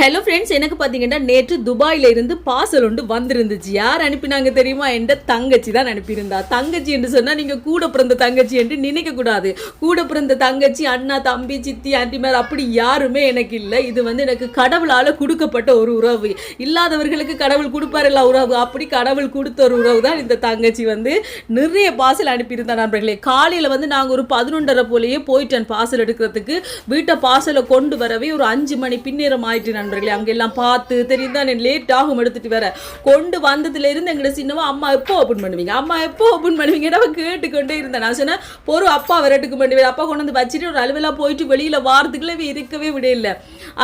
Hello friends எனக்கு பார்த்தீங்கன்னா நேற்று துபாயில இருந்து பார்சல் ஒன்று வந்திருந்துச்சு. யார் அனுப்பினாங்க தெரியுமா? என்ற தங்கச்சி தான் அனுப்பியிருந்தா. தங்கச்சி என்று சொன்னால் நீங்கள் கூட பிறந்த தங்கச்சி என்று நினைக்கக்கூடாது கூட பிறந்த தங்கச்சி அண்ணா தம்பி சித்தி ஆண்டிமார் அப்படி யாருமே எனக்கு இல்லை. இது வந்து எனக்கு கடவுளால் கொடுக்கப்பட்ட ஒரு உறவு. இல்லாதவர்களுக்கு கடவுள் கொடுப்பாருல்ல உறவு. அப்படி கடவுள் கொடுத்த ஒரு உறவு தான் இந்த தங்கச்சி வந்து நிறைய பார்சல் அனுப்பியிருந்தா நண்பர்களே. காலையில் வந்து நாங்கள் ஒரு பதினொன்றரை போலேயே போயிட்டேன் பார்சல் எடுக்கிறதுக்கு. வீட்டை பார்சலை கொண்டு வரவே ஒரு அஞ்சு மணி பின்னேறம் ஆயிட்டு நண்பர்களே அங்கெல்லாம் பார்த்து தெரியும் தான் லேட் ஆகும் எடுத்துட்டு வர கொண்டு வந்ததுல இருந்து எங்களோட சின்னவா அம்மா எப்போ ஓப்பன் பண்ணுவீங்க? அம்மா எப்போ ஓப்பன் பண்ணுவீங்கன்னு அவன் கேட்டுக்கொண்டே இருந்தேன். நான் சொன்னேன் பொறு அப்பா விரட்டுக்கு பண்ணுவேன் அப்பா கொண்டு வந்து வச்சுட்டு ஒரு அளவெல்லாம் போயிட்டு வெளியில வாரத்துக்குள்ளே இருக்கவே இருக்கவே விடையில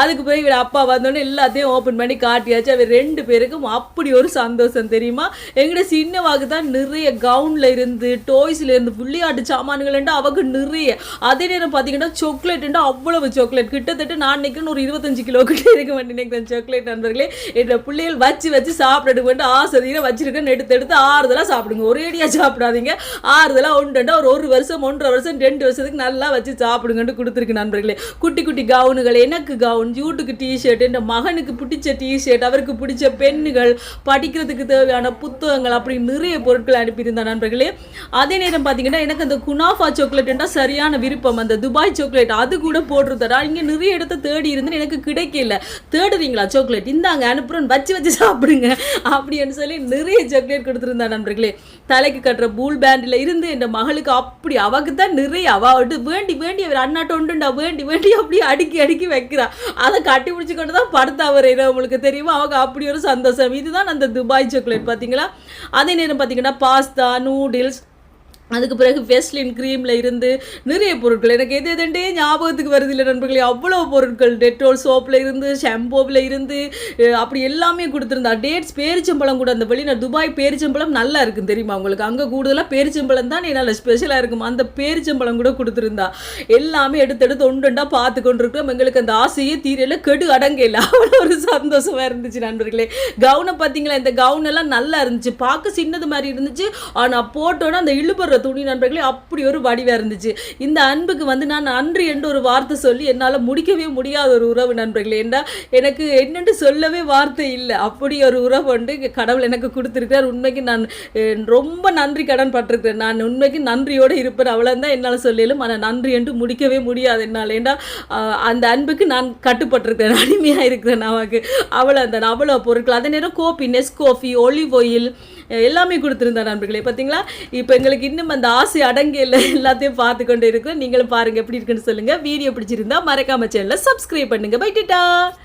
அதுக்கு போய் இவட அப்பா வந்தோடனே எல்லாத்தையும் ஓப்பன் பண்ணி காட்டியாச்சு. அவர் ரெண்டு பேருக்கும் அப்படி ஒரு சந்தோஷம் தெரியுமா? எங்களோட சின்னவாக்கு தான் நிறைய கவுன்ல இருந்து டாய்ஸ்ல இருந்து விளையாட்டு சாமான்கள் அவங்க நிறைய. அதே நேரம் பார்த்தீங்கன்னா சாக்லேட் அவ்வளவு சாக்லேட் கிட்டத்தட்ட நான் நினைக்கிறேன் ஒரு இருபத்தஞ்சு கிலோ கிட்ட இருக்கு நினைக்கிறேன் சாக்லேட் நண்பர்களே என்ற பிள்ளைகள் வச்சு வச்சு சாப்பிடுறதுக்கு வந்து ஆசையாக வச்சிருக்கேன்னு எடுத்து எடுத்து ஆறுதலாக சாப்பிடுங்க. ஒரேடியாக சாப்பிடாதீங்க. ஆறுதலாக ஒன்றுண்டா ஒரு ஒரு வருஷம் ஒன்றரை வருஷம் ரெண்டு வருஷத்துக்கு நல்லா வச்சு சாப்பிடுங்கன்னு கொடுத்துருக்கு நண்பர்களே. குட்டி குட்டி கவுனுகள் எனக்கு கவுன் ஜூட்டுக்கு டிஷர்ட் என் மகனுக்கு பிடிச்ச டிஷர்ட் அவருக்கு பிடிச்ச பெண்ணுகள் படிக்கிறதுக்கு தேவையான புத்தகங்கள் அப்படி நிறைய பொருட்கள் அனுப்பியிருந்தேன் நண்பர்களே. அதே நேரம் பார்த்தீங்கன்னா எனக்கு அந்த குனாஃபா சாக்லேட்னா சரியான விருப்பம். அந்த துபாய் சாக்லேட் அது கூட போட்டிருந்தடா இங்கே நிறைய இடத்த தேடி இருந்து எனக்கு கிடைக்கல. தேடுறீங்களா சாக்லேட் இந்தாங்க அனுப்புறோன்னு வச்சு வச்சு சாப்பிடுங்க. அப்படின்னு சொல்லி நிறைய சாக்லேட் கொடுத்துருந்தா நண்பர்களே. தலைக்கு கட்டுற பூல் பேண்டில் இருந்து என் மகளுக்கு அப்படி அவக்கு தான் நிறைய அவ வேண்டி வேண்டி அவர் அண்ணாட்ட உண்டுண்டா வேண்டி வேண்டி அப்படியே அடுக்கி அடுக்கி வைக்கிறா. அதை கட்டி பிடிச்சி கொண்டு தான் படுத்தா வரையில உங்களுக்கு தெரியுமா? அவங்க அப்படி ஒரு சந்தோஷம். இதுதான் அந்த துபாய் சாக்லேட் பார்த்தீங்களா அதே நேரம் பார்த்தீங்கன்னா பாஸ்தா நூடுல்ஸ் அதுக்கு பிறகு வெஸ்லின் க்ரீமில் இருந்து நிறைய பொருட்கள். எனக்கு எது எதுண்டே ஞாபகத்துக்கு வருது இல்லை நண்பர்களே. அவ்வளோ பொருட்கள். டெட்டோல் சோப்பில் இருந்து ஷாம்போவில் இருந்து அப்படி எல்லாமே கொடுத்துருந்தா. டேட்ஸ் பேரிச்சம்பழம் கூட அந்த வெளியில் துபாய் பேரிச்சம்பழம் நல்லா இருக்கும் தெரியுமா உங்களுக்கு? அங்கே கூடுதலாக பேரிச்சம்பழம் தான் என்னால் ஸ்பெஷலாக இருக்கும். அந்த பேரிச்சம்பழம் கூட கொடுத்துருந்தா. எல்லாமே எடுத்து எடுத்து ஒன்றுண்டா பார்த்து கொண்டிருக்கிறோம். எங்களுக்கு அந்த ஆசையே தீரையில் கெடு அடங்க இல்லை. அவ்வளோ ஒரு சந்தோஷமாக இருந்துச்சு நண்பர்களே. கவுனை பார்த்தீங்களா? இந்த கவுன் எல்லாம் நல்லா இருந்துச்சு. பார்க்க சின்னது மாதிரி இருந்துச்சு. ஆனால் போட்டோன்னா அந்த இழுபடுற துணி நண்பர்களே அப்படி ஒரு வடிவாக இருந்துச்சு. இந்த அன்புக்கு வந்து நான் நன்றி என்று ஒரு வார்த்தை சொல்லி என்னால் முடிக்கவே முடியாத ஒரு உறவு நண்பர்களே. ஏன்னா எனக்கு என்னென்று சொல்லவே வார்த்தை இல்லை. அப்படி ஒரு உறவு வந்து கடவுள் எனக்கு கொடுத்துருக்கார் உண்மைக்கு நான் ரொம்ப நன்றி கடன் பட்டிருக்கிறேன். நான் உண்மைக்கு நன்றியோடு இருப்பேன். அவ்வளோதான் என்னால் சொல்லலும். ஆனால் நன்றி என்று முடிக்கவே முடியாது என்னால். ஏன்னா அந்த அன்புக்கு நான் கட்டுப்பட்டிருக்கிறேன். அடிமையாக இருக்கிறேன் அவக்கு அவ்வளோ அந்த அவ்வளோ பொருட்கள். அதே நேரம் கோபி நெஸ் கோஃபி ஒலிவ் ஆயில் எல்லாமே கொடுத்துருந்தா நண்பர்களே. பார்த்தீங்களா இப்போ எங்களுக்கு இன்னும் அந்த ஆசை அடங்கி இல்லை. எல்லாத்தையும் பார்த்து கொண்டு இருக்கிறோம் நீங்களும் பாருங்கள் எப்படி இருக்குன்னு சொல்லுங்கள் வீடியோ பிடிச்சிருந்தா மறக்காம சேனலை சப்ஸ்கிரைப் பண்ணுங்கள் பைட்டுட்டா